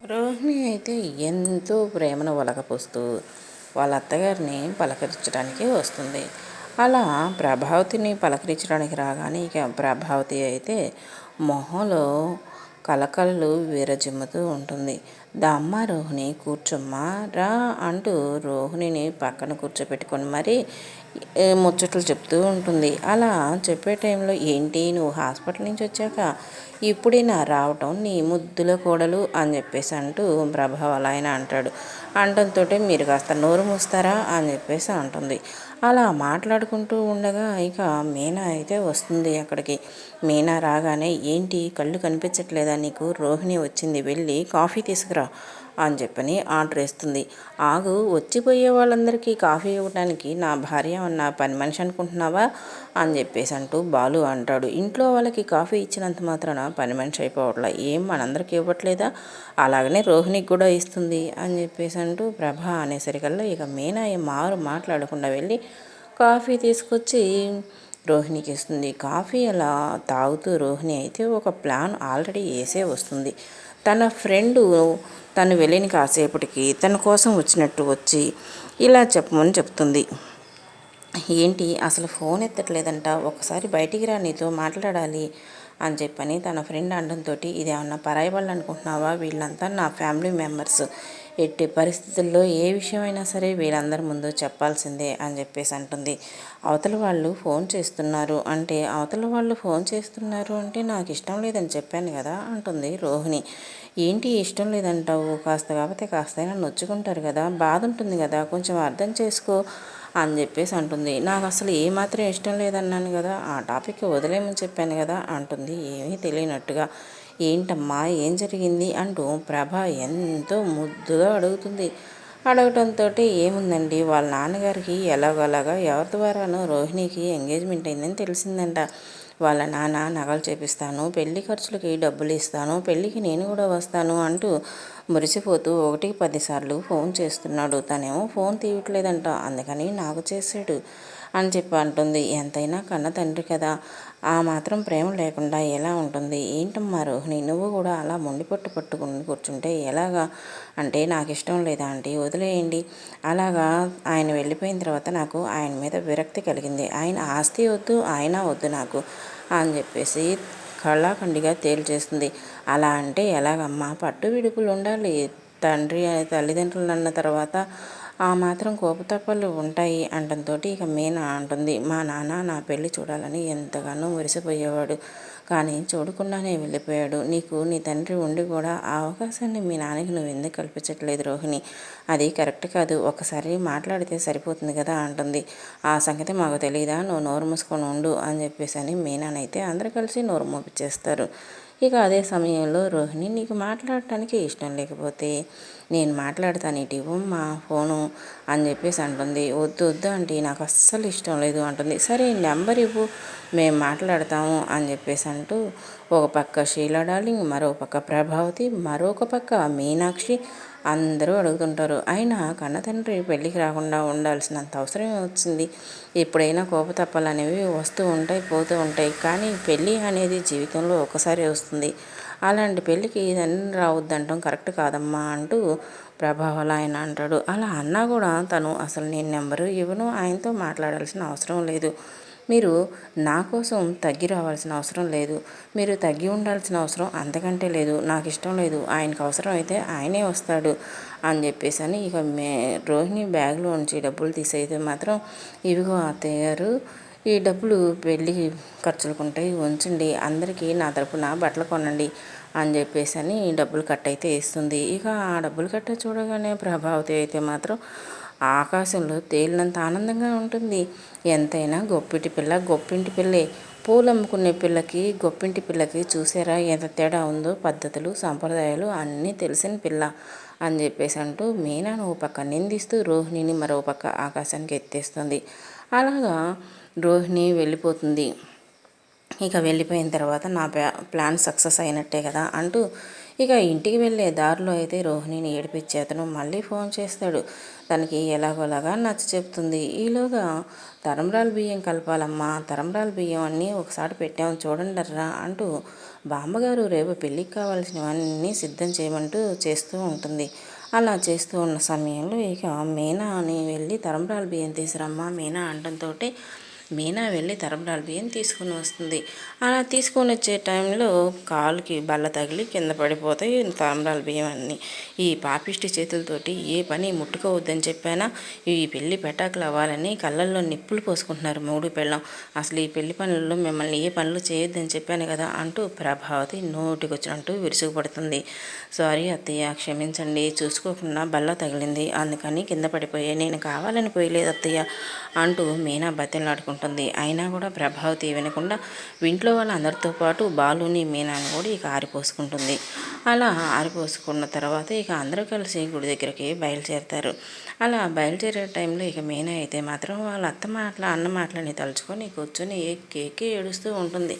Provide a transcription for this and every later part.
రోహిణి అయితే ఎంతో ప్రేమను ఒలకపోస్తూ వాళ్ళ అత్తగారిని పలకరించడానికి వస్తుంది. అలా ప్రభావతిని పలకరించడానికి రాగానే ఇక ప్రభావతి అయితే మొహంలో కలకలలు విరజిమ్ముతూ ఉంటుంది. దమ్మ రోహిణి కూర్చోమ్మారా అంటూ రోహిణిని పక్కన కూర్చోపెట్టుకొని మరి ముచ్చట్లు చెప్తూ ఉంటుంది. అలా చెప్పే టైంలో ఏంటి నువ్వు హాస్పిటల్ నుంచి వచ్చాక ఇప్పుడైనా రావటం నీ ముద్దుల కోడలు అని చెప్పేసి అంటూ ప్రభావాలు ఆయన అంటాడు. అంటంతో మీరు కాస్త నోరు మూస్తారా అని చెప్పేసి అంటుంది. అలా మాట్లాడుకుంటూ ఉండగా ఇక మీనా అయితే వస్తుంది అక్కడికి. మీనా రాగానే ఏంటి? కళ్ళు కనిపించట్లేదా నీకు? రోహిణి వచ్చింది వెళ్ళి కాఫీ తీసుకురా అని చెప్పని ఆర్డర్ ఇస్తుంది ఆగు వచ్చిపోయే వాళ్ళందరికీ కాఫీ ఇవ్వడానికి నా భార్య ఉన్న పని మనిషి అనుకుంటున్నావా? అని చెప్పేసి అంటూ బాలు అంటాడు. ఇంట్లో వాళ్ళకి కాఫీ ఇచ్చినంత మాత్రాన పని మనిషి అయిపోవట్లా? ఏం మనందరికీ ఇవ్వట్లేదా? అలాగనే రోహిణికి కూడా ఇస్తుంది అని చెప్పేసి అంటూ ప్రభ అనేసరికల్లా ఇక మీనా మారు మాట్లాడకుండా వెళ్ళి కాఫీ తీసుకొచ్చి రోహిణికి ఇస్తుంది. కాఫీ అలా తాగుతూ రోహిణి అయితే ఒక ప్లాన్ ఆల్రెడీ వేసే వస్తుంది. తన ఫ్రెండు తను వెళ్ళిన కాసేపటికి తన కోసం వచ్చినట్టు వచ్చి ఇలా చెప్పమని చెప్తుంది. ఏంటి? అసలు ఫోన్ ఎత్తట్లేదంట. ఒకసారి బయటికి రా నీతో మాట్లాడాలి అని చెప్పని తన ఫ్రెండ్ అనడంతో ఇది ఏమన్నా పరాయి వాళ్ళు అనుకుంటున్నావా? వీళ్ళంతా నా ఫ్యామిలీ మెంబర్స్. ఎట్టి పరిస్థితుల్లో ఏ విషయమైనా సరే వీళ్ళందరి ముందు చెప్పాల్సిందే అని చెప్పేసి అంటుంది. అవతల వాళ్ళు ఫోన్ చేస్తున్నారు. అంటే అవతల వాళ్ళు ఫోన్ చేస్తున్నారు అంటే నాకు ఇష్టం లేదని చెప్పాను కదా అంటుంది రోహిణి. ఏంటి ఇష్టం లేదంటావు? కాస్త కాకపోతే కాస్తైనా నొచ్చుకుంటారు కదా. బాధ ఉంటుంది కదా. కొంచెం అర్థం చేసుకో అని చెప్పేసి అంటుంది. నాకు అసలు ఏమాత్రం ఇష్టం లేదన్నాను కదా. ఆ టాపిక్ వదిలేమని చెప్పాను కదా అంటుంది. ఏమీ తెలియనట్టుగా. ఏంటమ్మా ఏం జరిగింది? అంటూ ప్రభ ఎంతో ముద్దుగా అడుగుతుంది. అడగటంతో ఏముందండి? వాళ్ళ నాన్నగారికి ఎలాగోలాగా ఎవరి ద్వారానో రోహిణికి ఎంగేజ్మెంట్ అయిందని తెలిసిందంట. వాళ్ళ నాన్న నగలు చేపిస్తాను పెళ్ళి ఖర్చులకి డబ్బులు ఇస్తాను పెళ్ళికి నేను కూడా వస్తాను అంటూ మురిసిపోతూ ఒకటికి పదిసార్లు ఫోన్ చేస్తున్నాడు. తనేమో ఫోన్ తీయట్లేదంట. అందుకని నాకు చేశాడు అని చెప్పి అంటుంది. ఎంతైనా కన్న తండ్రి కదా ఆ మాత్రం ప్రేమ లేకుండా ఎలా ఉంటుంది? ఏంటమ్మా రోహిణి? నువ్వు కూడా అలా మొండి పట్టు పట్టుకుని కూర్చుంటే ఎలాగా? అంటే నాకు ఇష్టం లేదా అంటే వదిలేయండి. అలాగా ఆయన వెళ్ళిపోయిన తర్వాత నాకు ఆయన మీద విరక్తి కలిగింది. ఆయన ఆస్తి వద్దు ఆయన వద్దు నాకు అని చెప్పేసి కళాఖండిగా తేల్చేస్తుంది. అలా అంటే ఎలాగమ్మా? పట్టు విడుపులు ఉండాలి తండ్రి తల్లిదండ్రులు అన్న తర్వాత ఆ మాత్రం కోపతప్పలు ఉంటాయి అంటంతో ఇక మీనా అంటుంది. మా నాన్న నా పెళ్ళి చూడాలని ఎంతగానో మురిసిపోయేవాడు. కానీ చూడకుండానే వెళ్ళిపోయాడు. నీకు నీ తండ్రి ఉండి కూడా ఆ అవకాశాన్ని మీ నాన్నకి నువ్వు ఎందుకు కల్పించట్లేదు రోహిణి? అది కరెక్ట్ కాదు. ఒకసారి మాట్లాడితే సరిపోతుంది కదా అంటుంది. ఆ సంగతి మాకు తెలియదా నువ్వు నోరు మూసుకొని ఉండు అని చెప్పేసి అని మీనానైతే అందరు కలిసి నోరు మోపించేస్తారు ఇక అదే సమయంలో రోహిణి నీకు మాట్లాడటానికి ఇష్టం లేకపోతే నేను మాట్లాడతాను ఇటు మా ఫోను అని చెప్పేసి అంటుంది. వద్దు వద్దు అంటే నాకు అస్సలు ఇష్టం లేదు అంటుంది. సరే నెంబర్ ఇవ్వు మేము మాట్లాడతాము అని చెప్పేసి అంటూ ఒక పక్క షీలా డార్లింగ్ మరో పక్క ప్రభావతి మరొక పక్క మీనాక్షి అందరూ అడుగుతుంటారు అయినా కన్న తండ్రి పెళ్ళికి రాకుండా ఉండాల్సినంత అవసరం వచ్చింది. ఎప్పుడైనా కోపతప్పలు అనేవి వస్తూ ఉంటాయి పోతూ ఉంటాయి. కానీ పెళ్ళి అనేది జీవితంలో ఒకసారి వస్తుంది. అలాంటి పెళ్ళికి ఇదన్నీ రావద్దంటాం కరెక్ట్ కాదమ్మా అంటూ ప్రభావాలు ఆయన అంటాడు. అలా అన్నా కూడా తను అసలు నేను నెంబరు ఇవ్వను ఆయనతో మాట్లాడాల్సిన అవసరం లేదు. మీరు నా కోసం తగ్గి రావాల్సిన అవసరం లేదు. మీరు తగ్గి ఉండాల్సిన అవసరం అంతకంటే లేదు. నాకు ఇష్టం లేదు. ఆయనకు అవసరం అయితే ఆయనే వస్తాడు అని చెప్పేసి అని ఇక మే రోహిణి బ్యాగ్లో నుంచి డబ్బులు తీసేది మాత్రం ఇవిగో అత్తయ్య గారు ఈ డబ్బులు పెళ్ళి ఖర్చులుకుంటాయి ఉంచండి. అందరికీ నా తరపున బట్టలు కొనండి అని చెప్పేసి అని డబ్బులు కట్ అయితే ఇస్తుంది. ఇక ఆ డబ్బులు కట్ట చూడగానే ప్రభావతి అయితే మాత్రం ఆకాశంలో తేలినంత ఆనందంగా ఉంటుంది. ఎంతైనా గొప్పింటి పిల్ల గొప్పింటి పిల్లే. పూలు అమ్ముకునే పిల్లకి గొప్పింటి పిల్లకి చూసారా ఎంత తేడా ఉందో? పద్ధతులు సాంప్రదాయాలు అన్నీ తెలిసిన పిల్ల అని చెప్పేసి అంటూ మీనాను ఓ పక్క నిందిస్తూ రోహిణిని మరో పక్క ఆకాశానికి ఎత్తేస్తుంది. అలాగా రోహిణి వెళ్ళిపోతుంది. ఇక వెళ్ళిపోయిన తర్వాత నా ప్లాన్ సక్సెస్ అయినట్టే కదా అంటూ ఇక ఇంటికి వెళ్ళే దారిలో అయితే రోహిణిని ఏడిపించే అతను మళ్ళీ ఫోన్ చేస్తాడు. తనకి ఎలాగోలాగా నచ్చ చెప్తుంది. ఈలోగా తరంరాల బియ్యం కలపాలమ్మా తరంరాల బియ్యం అన్నీ ఒకసారి పెట్టాము చూడండి అంటూ బామ్మగారు రేపు పెళ్ళికి కావాల్సినవన్నీ సిద్ధం చేయమంటూ చేస్తూ ఉంటుంది. అలా చేస్తూ ఉన్న సమయంలో ఇక మీనా అని వెళ్ళి తరంబరాలు బియ్యం తీసురమ్మా మీనా అంటంతో మీనా వెళ్ళి తరంబరాల బియ్యం తీసుకుని వస్తుంది. అలా తీసుకొని వచ్చే టైంలో కాలుకి బల్ల తగిలి కింద పడిపోతాయి తరంబరాల బియ్యం అన్నీ. ఈ పాపిష్టి చేతులతోటి ఏ పని ముట్టుకోవద్దని చెప్పానా? ఈ పెళ్ళి పెటాకులు అవ్వాలని కళ్ళల్లో నిప్పులు పోసుకుంటున్నారు మూడు పెళ్ళం అసలు ఈ పెళ్ళి పనుల్లో మిమ్మల్ని ఏ పనులు చేయొద్దని చెప్పాను కదా అంటూ ప్రభావతి నోటికొచ్చినట్టు విరుసుకుపడుతుంది సారీ అత్తయ్య క్షమించండి చూసుకోకుండా బల్ల తగిలింది. అందుకని కింద పడిపోయాయి. నేను కావాలని పోయలేదు అత్తయ్య అంటూ మీనా బతిలాడుకుంటుంది ఉంటుంది. అయినా కూడా ప్రభావతి వినకుండా ఇంట్లో వాళ్ళందరితో పాటు బాలుని మీనాను కూడా ఇక ఆరిపోసుకుంటుంది. అలా ఆరిపోసుకున్న తర్వాత ఇక అందరూ కలిసి గుడి దగ్గరికి బయలుదేరుతారు. అలా బయలుదేరే టైంలో ఇక మీనా అయితే మాత్రం వాళ్ళ అత్త మాటల అన్న మాటలని తలుచుకొని కూర్చొని ఎక్కి ఏడుస్తూ ఉంటుంది.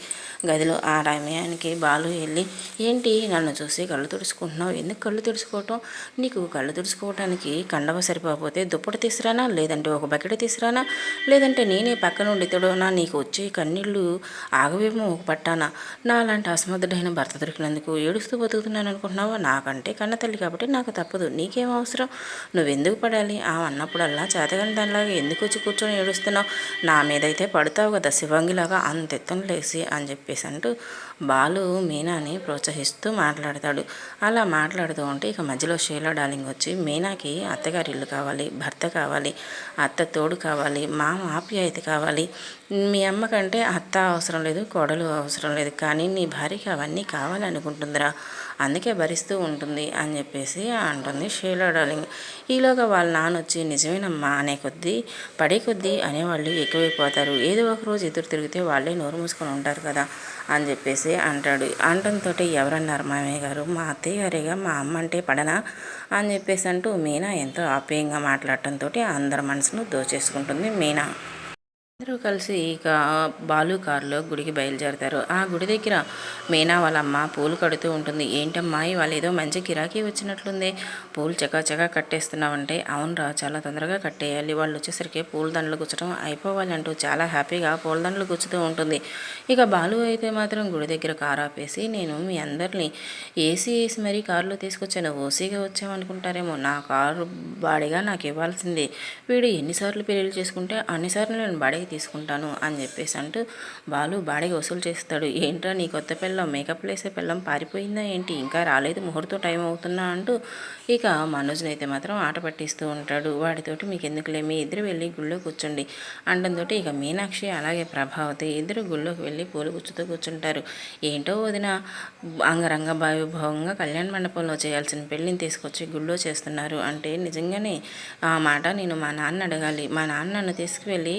గదిలో ఆ సమయానికి బాలు వెళ్ళి ఏంటి నన్ను చూసి కళ్ళు తుడుచుకుంటున్నావు? ఎందుకు కళ్ళు తుడుచుకోవటం? నీకు కళ్ళు తుడుచుకోవటానికి కండవ సరిపోతే దుప్పటి తీసురానా? లేదంటే ఒక బకెట్ తీసురానా? లేదంటే నేనే పక్కన నుండి తొడవనా నీకు వచ్చే కన్నీళ్ళు ఆగవేమో ఒక పట్టానా. నా అలాంటి అసమర్థుడైన భర్త దొరికినందుకు ఏడుస్తూ బతుకుతున్నాను అనుకుంటున్నావా? నాకంటే కన్న తల్లి కాబట్టి నాకు తప్పదు. నీకేం అవసరం? నువ్వెందుకు పడాలి? ఆ అన్నప్పుడల్లా చేతగాని దానిలాగా ఎందుకు వచ్చి కూర్చొని ఏడుస్తున్నావు? నా మీదైతే పడతావు కదా శివంగిలాగా అంత ఎత్తున లేసి అని చెప్పేసి అంటూ బాలు మీనాని ప్రోత్సహిస్తూ మాట్లాడతాడు. అలా మాట్లాడుతూ ఉంటే ఇక మధ్యలో షీలా డార్లింగ్ వచ్చి మీనాకి అత్తగారి ఇల్లు కావాలి భర్త కావాలి అత్త తోడు కావాలి మామ ఆప్యాయత కావాలి. మీ అమ్మకంటే అత్త అవసరం లేదు కోడలు అవసరం లేదు. కానీ నీ భార్యకి అవన్నీ కావాలనుకుంటుందిరా. అందుకే భరిస్తూ ఉంటుంది అని చెప్పేసి అంటుంది షీలా డార్లింగ్. ఈలోగా వాళ్ళ నాన్న వచ్చి నిజమేనమ్మా అనే కొద్దీ పడే కొద్దీ అనేవాళ్ళు ఎక్కువైపోతారు. ఏదో ఒక రోజు ఎదురు తిరిగితే వాళ్ళే నోరు మూసుకొని ఉంటారు కదా అని చెప్పేసి అంటాడు. అంటంతో ఎవరన్నారు మామయ్య గారు? మా అత్తయ్య గారిగా? మా అమ్మ అంటే పడనా? అని చెప్పేసి అంటూ మీనా ఎంతో ఆప్యాయంగా మాట్లాడటంతో అందరి మనసును దోచేసుకుంటుంది మీనా. అందరూ కలిసి ఇక బాలు కారులో గుడికి బయలుదేరతారు. ఆ గుడి దగ్గర మీనా వాళ్ళ అమ్మ పూలు కడుతూ ఉంటుంది. ఏంటమ్మా వాళ్ళు ఏదో మంచి గిరాకీ వచ్చినట్లుంది. పూలు చకాచకా కట్టేస్తున్నావంటే. అవునరా చాలా తొందరగా కట్టేయాలి. వాళ్ళు వచ్చేసరికి పూల దండలు గుచ్చడం అయిపోవాలి అంటూ చాలా హ్యాపీగా పూల దండలు గుచ్చుతూ ఉంటుంది. ఇక బాలు అయితే మాత్రం గుడి దగ్గర కారు ఆపేసి నేను మీ అందరినీ ఏసీ వేసి మరీ కారులో తీసుకొచ్చాను. ఓసీగా వచ్చామనుకుంటారేమో. నా కారు బాడిగా నాకు ఇవ్వాల్సిందే. వీడు ఎన్నిసార్లు పెళ్ళిళ్ళు చేసుకుంటే అన్నిసార్లు నేను బాడీ తీసుకుంటాను అని చెప్పేసి అంటూ బాలు బాడీకి వసూలు చేస్తాడు. ఏంట్రా నీ కొత్త పిల్లం మేకప్ వేసే పిల్లం పారిపోయిందా ఏంటి? ఇంకా రాలేదు ముహూర్తం టైం అవుతున్నా అంటూ ఇక మనోజ్ని అయితే మాత్రం ఆట పట్టిస్తూ ఉంటాడు. వాడితోటి మీకు ఎందుకులే మీ ఇద్దరు వెళ్ళి గుళ్ళో కూర్చోండి అండంతో ఇక మీనాక్షి అలాగే ప్రభావతి ఇద్దరు గుళ్ళోకి వెళ్ళి పూలు గుచ్చుతూ కూర్చుంటారు. ఏంటో వదిన అంగరంగ భావిభావంగా కళ్యాణ మండపంలో చేయాల్సిన పెళ్ళిని తీసుకొచ్చి గుళ్ళో చేస్తున్నారు. అంటే నిజంగానే ఆ మాట నేను మా నాన్న అడగాలి. మా నాన్న నన్ను తీసుకువెళ్ళి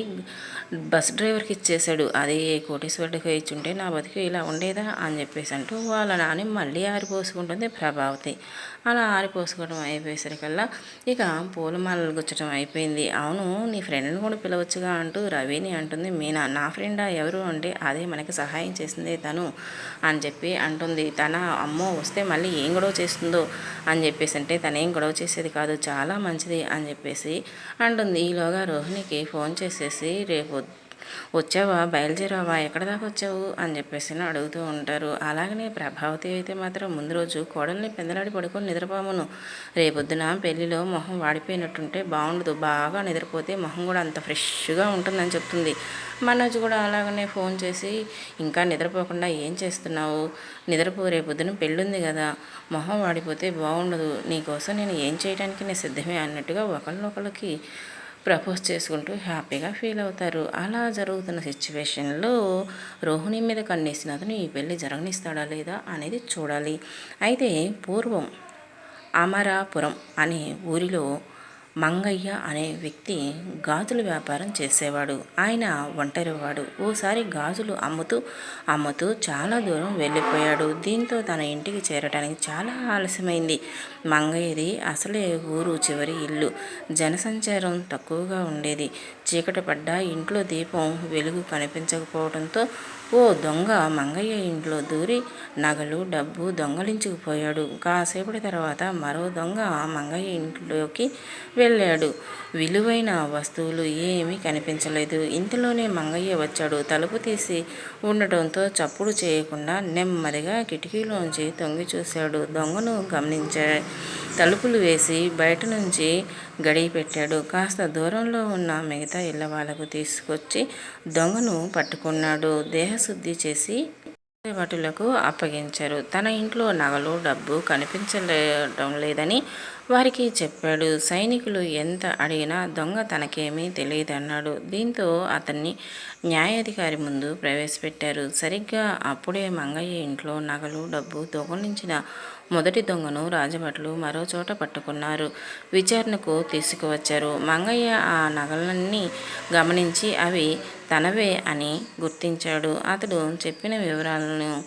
బస్ డ్రైవర్కి ఇచ్చేసాడు అదే కోటేశ్వరుడికి ఇచ్చుంటే నా బతికి ఇలా ఉండేదా అని చెప్పేసి అంటూ వాళ్ళ నాని మళ్ళీ ఆరిపోసుకుంటుంది ప్రభావతి. అలా ఆరిపోసుకోవడం అయిపోయేసరికల్లా ఇక పూలమాలలు గుచ్చడం అయిపోయింది. అవును నీ ఫ్రెండ్ని కూడా పిలవచ్చుగా అంటూ రవిని అంటుంది. మీనా నా ఫ్రెండా ఎవరు అంటే అదే మనకి సహాయం చేసింది తను అని చెప్పి అంటుంది. తన అమ్మో వస్తే మళ్ళీ ఏం గొడవ చేస్తుందో అని చెప్పేసి అంటే తనేం గొడవ చేసేది కాదు చాలా మంచిది అని చెప్పేసి అంటుంది. ఈలోగా రోహిణికి ఫోన్ చేసేసి రేపు వచ్చావా? బయలుదేరావా? ఎక్కడ దాకా వచ్చావు? అని చెప్పేసి అడుగుతూ ఉంటారు. అలాగనే ప్రభావతి అయితే మాత్రం ముందు రోజు కోడల్ని పెందలాడి పడుకొని నిద్రపోమును. రేపొద్దున పెళ్ళిలో మొహం వాడిపోయినట్టుంటే బాగుండదు. బాగా నిద్రపోతే మొహం కూడా అంత ఫ్రెష్గా ఉంటుందని చెప్తుంది. మనోజ్ కూడా అలాగనే ఫోన్ చేసి ఇంకా నిద్రపోకుండా ఏం చేస్తున్నావు? నిద్రపో రేపొద్దున పెళ్ళుంది కదా. మొహం వాడిపోతే బాగుండదు. నీకోసం నేను ఏం చేయడానికి నేను సిద్ధమే? అన్నట్టుగా ఒకళ్ళొకళ్ళకి ప్రపోజ్ చేసుకుంటూ హ్యాపీగా ఫీల్ అవుతారు. అలా జరుగుతున్న సిచ్యువేషన్లో రోహిణి మీద కన్నేసిన అతను ఈ పెళ్ళి జరగనిస్తాడా లేదా అనేది చూడాలి. అయితే పూర్వం అమరాపురం అనే ఊరిలో మంగయ్య అనే వ్యక్తి గాజుల వ్యాపారం చేసేవాడు. ఆయన ఒంటరివాడు. ఓసారి గాజులు అమ్ముతూ అమ్ముతూ చాలా దూరం వెళ్ళిపోయాడు. దీంతో తన ఇంటికి చేరడానికి చాలా ఆలస్యమైంది. మంగయ్యది అసలే ఊరు చివరి ఇల్లు. జనసంచారం తక్కువగా ఉండేది. చీకటి పడ్డ ఇంట్లో దీపం వెలుగు కనిపించకపోవడంతో ఓ దొంగ మంగయ్య ఇంట్లో దూరి నగలు డబ్బు దొంగలించుకుపోయాడు. కాసేపటి తర్వాత మరో దొంగ మంగయ్య ఇంట్లోకి వెళ్ళాడు. విలువైన వస్తువులు ఏమీ కనిపించలేదు. ఇంతలోనే మంగయ్య వచ్చాడు. తలుపు తీసి ఉండటంతో చప్పుడు చేయకుండా నెమ్మదిగా కిటికీలోంచి తొంగి చూశాడు. దొంగను గమనించా తలుపులు వేసి బయట నుంచి గడియ పెట్టాడు. కాస్త దూరంలో ఉన్న మిగతా ఇళ్ళ వాళ్ళకు తీసుకొచ్చి దొంగను పట్టుకున్నాడు. దేహశుద్ధి చేసి భటులకు అప్పగించారు. తన ఇంట్లో నగలు డబ్బు కనిపించడం లేదని వారికి చెప్పాడు. సైనికులు ఎంత అడిగినా దొంగ తనకేమీ తెలియదన్నాడు. దీంతో అతన్ని న్యాయాధికారి ముందు ప్రవేశపెట్టారు. సరిగ్గా అప్పుడే మంగయ్య ఇంట్లో నగలు డబ్బు దొంగలించిన మొదటి దొంగను రాజభట్లు మరో చోట పట్టుకున్నారు. విచారణకు తీసుకువచ్చారు. మంగయ్య ఆ నగలన్నీ గమనించి అవి తనవే అని గుర్తించాడు. అతడు చెప్పిన వివరాలను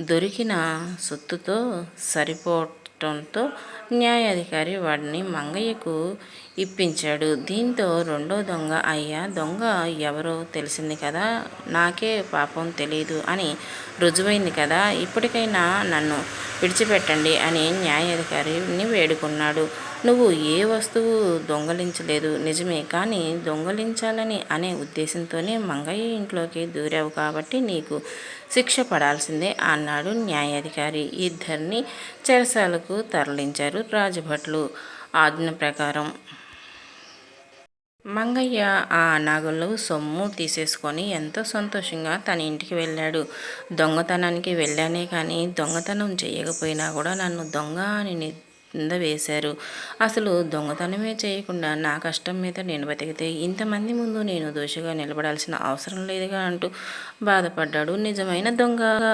దొరికిన సొత్తుతో సరిపోవటంతో న్యాయాధికారి వాడిని మంగయ్యకు ఇప్పించాడు. దీంతో రెండో దొంగ అయ్యా దొంగ ఎవరో తెలిసింది కదా? నాకే పాపం తెలియదు అని రుజువైంది కదా? ఇప్పటికైనా నన్ను విడిచిపెట్టండి అని న్యాయాధికారిని వేడుకున్నాడు. నువ్వు ఏ వస్తువు దొంగలించలేదు నిజమే కానీ దొంగలించాలని అనే ఉద్దేశంతోనే మంగయ్య ఇంట్లోకి దూరావు కాబట్టి నీకు శిక్ష పడాల్సిందే అన్నాడు న్యాయాధికారి. ఇద్దరిని చెరసాలకు తరలించారు రాజభట్లు. ఆజ్ఞ ప్రకారం మంగయ్య ఆ నగలు సొమ్ము తీసేసుకొని ఎంతో సంతోషంగా తన ఇంటికి వెళ్ళాడు. దొంగతనానికి వెళ్ళానే కానీ దొంగతనం చేయకపోయినా కూడా నన్ను దొంగ అని కింద వేశారు. అసలు దొంగతనమే చేయకుండా నా కష్టం మీద నేను బతికితే ఇంతమంది ముందు నేను దోషిగా నిలబడాల్సిన అవసరం లేదుగా అంటూ బాధపడ్డాడు. నిజమైన దొంగ